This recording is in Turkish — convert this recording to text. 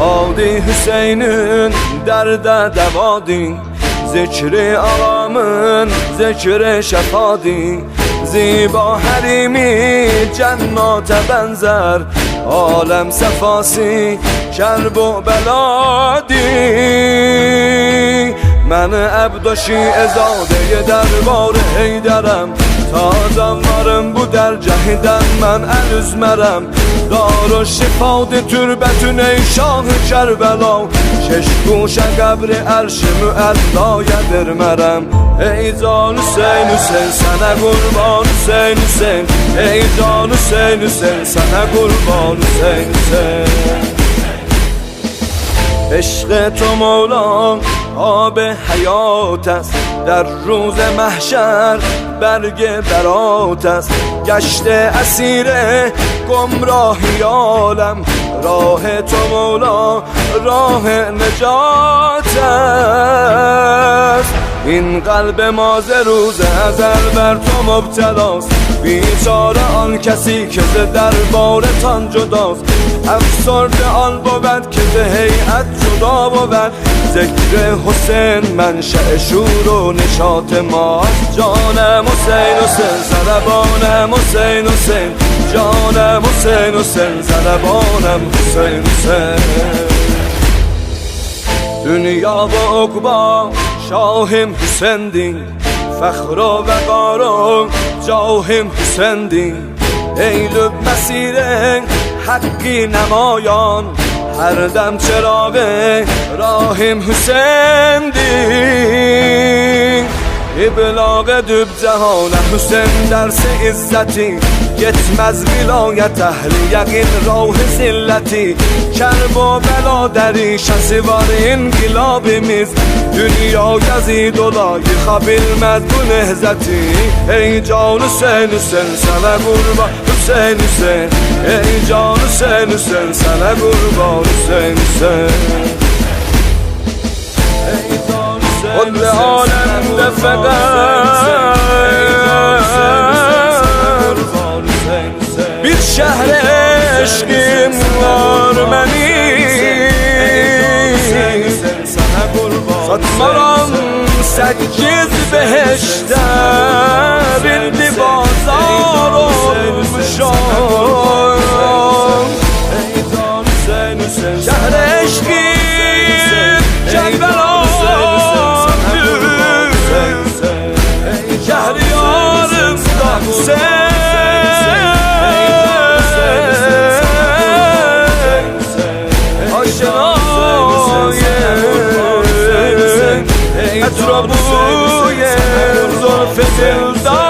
Avdi Hüseyin'in derde devadi Zikri alamın zikri şefadi. Ziba herimi cennate benzer Alem sefası kerbu beladi. من ابداشی ازاده دربار هیدرم تا دمارم bu dergahiden من el üzmerem Dar و şifad türbetün ey şahı Kerbela Şeş guşe qəbri ərşi müəllaya vermərəm Ey can Hüseyin Hüseyin sənə qurban Hüseyin Hüseyin Ey can Hüseyin Hüseyin sənə qurban Hüseyin Hüseyin عشق تو مولا آب حیات است. در روز محشر برگ برات است. گشت اسیر گمراهی عالم. راه تو مولا راه نجات است. این قلب ما ز روز ازل بر تو مبتلاست. بیچاره آن کسی که ز دربارتان جداست. افسرده آن بود که ز هیئت جدا بود. ذکر حسین منشأ شور و نشاط ما. جانم حسین حسین زربانم حسین حسین. جانم حسین حسین زربانم حسین حسین. دنیا و عقبا شاهم حسین دین. فخر و وقار و جاهم حسین دین. ای مسیر حقی نمایان. هر دم چراغ راهیم حسین دی ابلاغ دوب جهان حسین درس عزتی. Yetməz vilayət əhli Yəqin rah zilləti Kərb و bəla dərişəsi var inqilabimiz Dünya gəzid olayı Xabilməz bu nehzəti Ey can Hüseyin Hüseyin sənə qurban Hüseyin Hüseyin Ey can Hüseyin Hüseyin sənə qurban Hüseyin Hüseyin Ey can Hüseyin كل عالم فقط Bir şehre eşkim var benim. Satmaram sekiz beşler Indi bazar olmuşam Şehre eşkim Kerbela'dır Şehriyarımda sen Aşinayım Etrafı yer zor fedildan